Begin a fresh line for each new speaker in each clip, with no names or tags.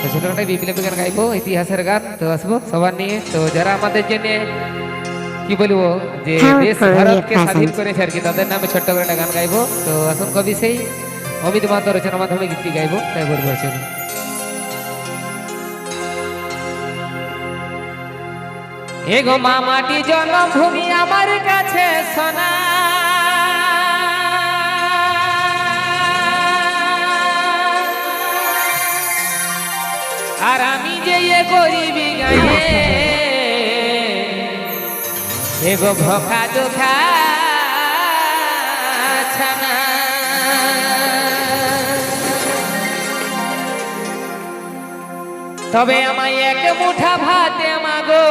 তো ছোট একটা বিপ্লবী গান গাইবো ইতিহাসের গান তো আসব সবার নিয়ে তো যারা আমাদের জন্য কি বলব যে দেশ ভারতকে স্বাধীন করেছে আর কি তাদের নামে ছোট্ট করে একটা গান গাইবো তো আসুন কবি সেই অমিত মাহাতো রচনার মাধ্যমে গীতটি গাইবো তাই বলব চলুন এগো মামাটি জন্মভূমি আমার কাছে সোনা আর আমি যে এ গরিবি গায়ে এগো ভোকা দোখা ছানা। তবে আমায় এক মুঠা ভাতে মাগো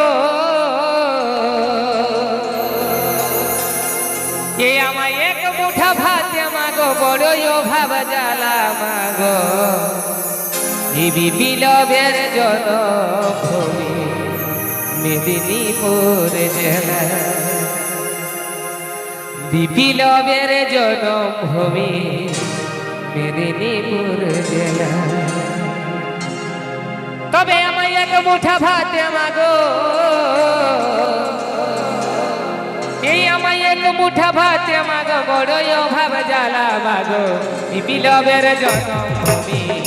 এ আমায় এক মুঠা ভাতে মাগো বড়ই অভাব জ্বালা মাগো এই বিপ্লবের জনভূমি মেদিনীপুর জেলা। বিপ্লবের জনভূমি মেদিনীপুর জেলা। তবে আমায় এক মুঠা ভাতে মাগো। এই আমায় এক মুঠা ভাতে মাগো, বড়ই অভাব জ্বালা মাগো। বিপ্লবের জন্মভূমি।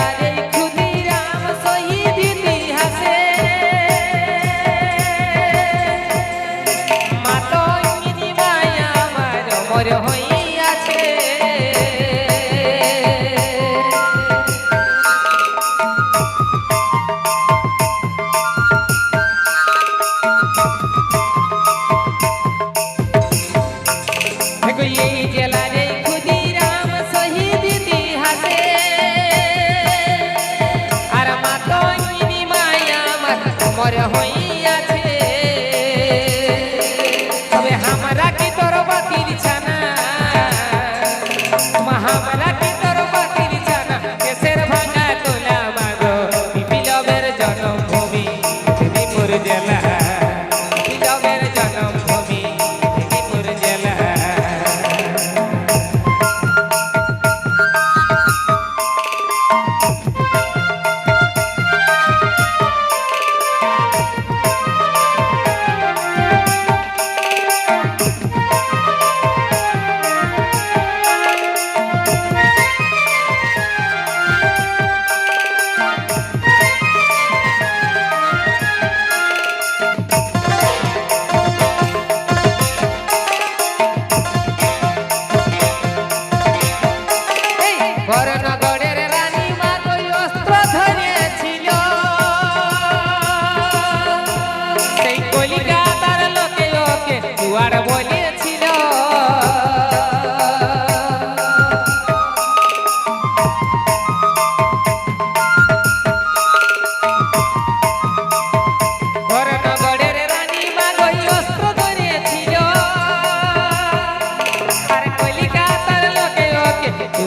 এই জেলার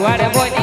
વાળ બોલી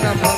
Come on.